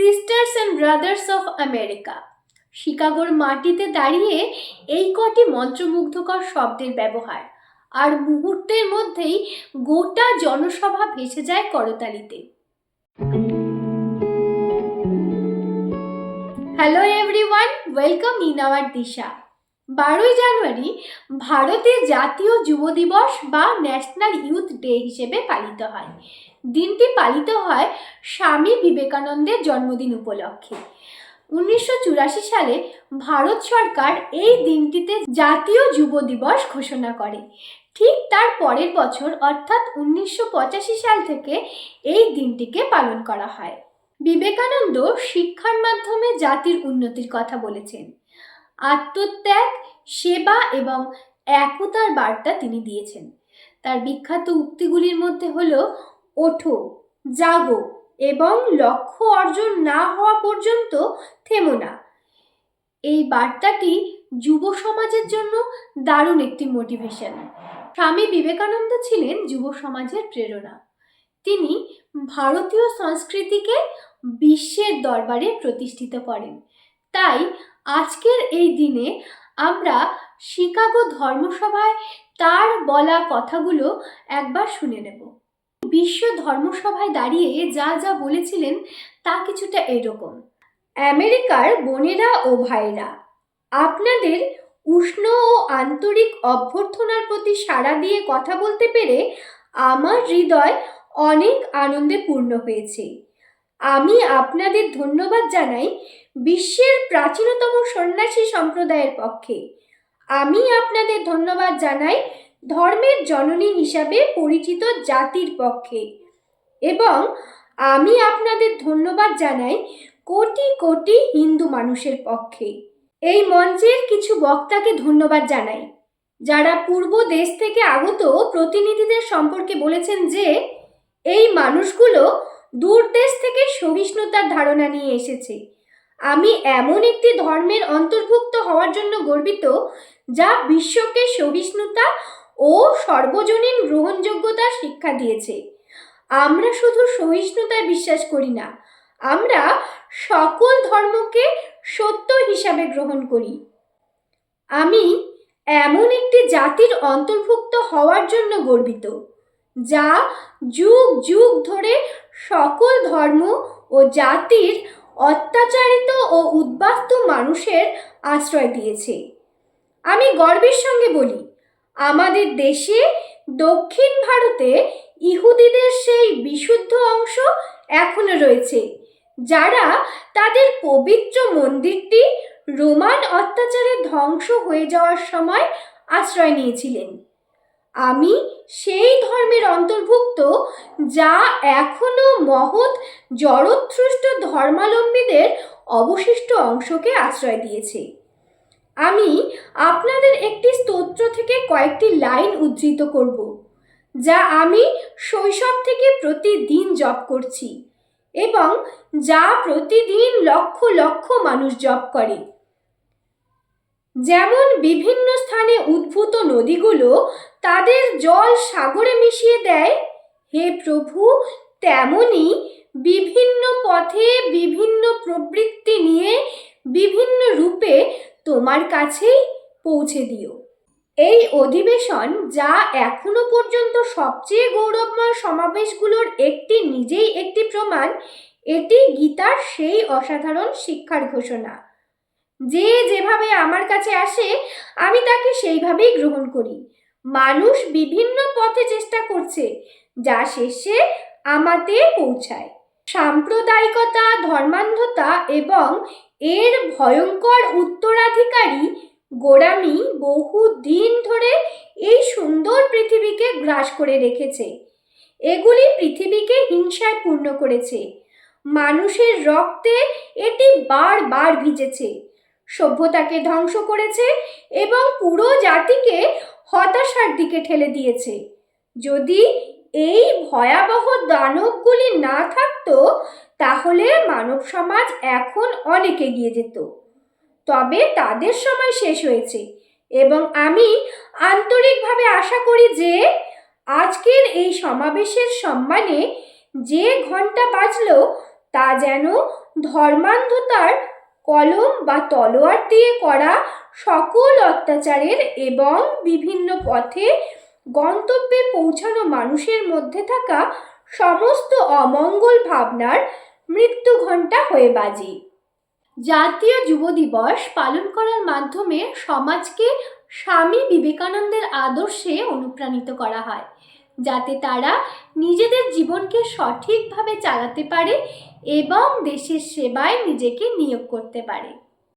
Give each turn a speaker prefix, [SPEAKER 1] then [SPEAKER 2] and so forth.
[SPEAKER 1] Sisters and brothers of America শিকাগোর মাটিতে দাঁড়িয়ে এই কটি মন্ত্রমুগ্ধকর শব্দের ব্যবহার। আর মুহূর্তের মধ্যেই গোটা জনসভা ভেসে যায় করতালিতে। Hello everyone welcome in our Disha বারোই জানুয়ারি ভারতের জাতীয় যুব দিবস বা ন্যাশনাল ইউথ ডে হিসেবে পালিত হয়। দিনটি পালিত হয় স্বামী বিবেকানন্দের জন্মদিন উপলক্ষে। উনিশশো চুরাশি সালে ভারত সরকার এই দিনটিতে জাতীয় যুব দিবস ঘোষণা করে। ঠিক তার পরের বছর, অর্থাৎ উনিশশো পঁচাশি সাল থেকে এই দিনটিকে পালন করা হয়। বিবেকানন্দ শিক্ষার মাধ্যমে জাতির উন্নতির কথা বলেছেন। আত্মত্যাগ, সেবা এবং একতার বার্তা তিনি দিয়েছেন। তার বিখ্যাত উক্তিগুলির মধ্যে হলো ওঠো, জাগো এবং লক্ষ্য অর্জন না হওয়া পর্যন্ত থেমো না। এই বার্তাটি যুব সমাজের জন্য দারুণ একটি মোটিভেশন স্বামী বিবেকানন্দ ছিলেন যুব সমাজের প্রেরণা। তিনি ভারতীয় সংস্কৃতিকে বিশ্বের দরবারে প্রতিষ্ঠিত করেন। তাই আজকের এই দিনে আমরা শিকাগো ধর্মসভায় তার বলা কথাগুলো একবার শুনে নেব। বিশ্ব ধর্মসভায় দাঁড়িয়ে যা যা বলেছিলেন তা কিছুটা এরকম। আমেরিকার বোনেরা ও ভাইরা আপনাদের উষ্ণ ও আন্তরিক অভ্যর্থনার প্রতি সাড়া দিয়ে কথা বলতে পেরে আমার হৃদয় অনেক আনন্দে পূর্ণ হয়েছে। আমি আপনাদের ধন্যবাদ জানাই বিশ্বের প্রাচীনতম সন্ন্যাসী সম্প্রদায়ের পক্ষে। আমি আপনাদের ধন্যবাদ জানাই ধর্মের জননী হিসাবে পরিচিত জাতির পক্ষে। এবং আমি আপনাদের ধন্যবাদ জানাই কোটি কোটি হিন্দু মানুষের পক্ষে। এই মঞ্চের কিছু বক্তাকে ধন্যবাদ জানাই, যারা পূর্ব দেশ থেকে আগত প্রতিনিধিদের সম্পর্কে বলেছেন যে, এই মানুষগুলো দূর দেশ থেকে সহিষ্ণুতার ধারণা নিয়ে এসেছে। আমি এমন একটি ধর্মের অন্তর্ভুক্ত হওয়ার জন্য গর্বিত, যা বিশ্বকে সহিষ্ণুতা ও সর্বজনীন গ্রহণযোগ্যতা শিক্ষা দিয়েছে। আমরা শুধু সহিষ্ণুতায় বিশ্বাস করি না, আমরা সকল ধর্মকে সত্য হিসাবে গ্রহণ করি। আমি এমন একটি জাতির অন্তর্ভুক্ত হওয়ার জন্য গর্বিত, যা যুগ যুগ ধরে সকল ধর্ম ও জাতির অত্যাচারিত ও উদ্বাস্তু মানুষের আশ্রয় দিয়েছে। আমি গর্বের সঙ্গে বলি আমাদের দেশে দক্ষিণ ভারতে ইহুদিদের সেই বিশুদ্ধ অংশ এখনও রয়েছে, যারা তাদের পবিত্র মন্দিরটি রোমান অত্যাচারে ধ্বংস হয়ে যাওয়ার সময় আশ্রয় নিয়েছিলেন। আমি সেই ধর্মের অন্তর্ভুক্ত, যা এখনও মহৎ জড়োৎসৃষ্ট ধর্মাবলম্বীদের অবশিষ্ট অংশকে আশ্রয় দিয়েছে। আমি আপনাদের একটি স্তোত্র থেকে কয়েকটি লাইন উদ্ধৃত করব, যা আমি শৈশব থেকে প্রতিদিন জপ করছি এবং যা প্রতিদিন লক্ষ লক্ষ মানুষ জপ করে। যেমন বিভিন্ন স্থানে উদ্ভূত নদীগুলো তাদের জল সাগরে মিশিয়ে দেয়, হে প্রভু, তেমনি বিভিন্ন পথে বিভিন্ন প্রবৃত্তি নিয়ে বিভিন্ন রূপে তোমার কাছেই পৌঁছে দিও। এই অধিবেশন যা এখনও পর্যন্ত সবচেয়ে গৌরবময় সমাবেশগুলোর একটি নিজেই একটি প্রমাণ, এটি গীতার সেই অসাধারণ শিক্ষার ঘোষণা। যে যেভাবে আমার কাছে আসে, আমি তাকে সেইভাবেই গ্রহণ করি। মানুষ বিভিন্ন পথে চেষ্টা করছে, যা শেষে আমাতে পৌঁছায়। সাম্প্রদায়িকতা, ধর্মান্ধতা এবং এর ভয়ঙ্কর উত্তরাধিকারী গোড়ামি বহু দিন ধরে এই সুন্দর পৃথিবীকে গ্রাস করে রেখেছে। এগুলি পৃথিবীকে হিংসায় পূর্ণ করেছে। মানুষের রক্তে এটি বারবার ভিজেছে। সভ্যতাকে ধ্বংস করেছে এবং পুরো জাতিকে হতাশার দিকে ঠেলে দিয়েছে। যদি এই ভয়াবহ দানবগুলি না থাকতো তাহলে মানব সমাজ এখন অনেক এগিয়ে যেত। তবে তাদের সময় শেষ হয়েছে এবং আমি আন্তরিকভাবে আশা করি যে আজকের এই সমাবেশের সম্মানে যে ঘণ্টা বাজলো তা যেন ধর্মান্ধতার কলম বা তলোয়ার দিয়ে করা সকল অত্যাচারের এবং বিভিন্ন পথে গন্তব্যে পৌঁছানো মানুষের মধ্যে থাকা সমস্ত অমঙ্গল ভাবনার মৃত্যু ঘণ্টা হয়ে বাজে। জাতীয় যুব দিবস পালন করার মাধ্যমে সমাজকে স্বামী বিবেকানন্দের আদর্শে অনুপ্রাণিত করা হয়, যাতে তারা নিজেদের জীবনকে সঠিকভাবে চালাতে পারে এবং দেশের সেবায় নিজেকে নিয়োগ করতে পারে।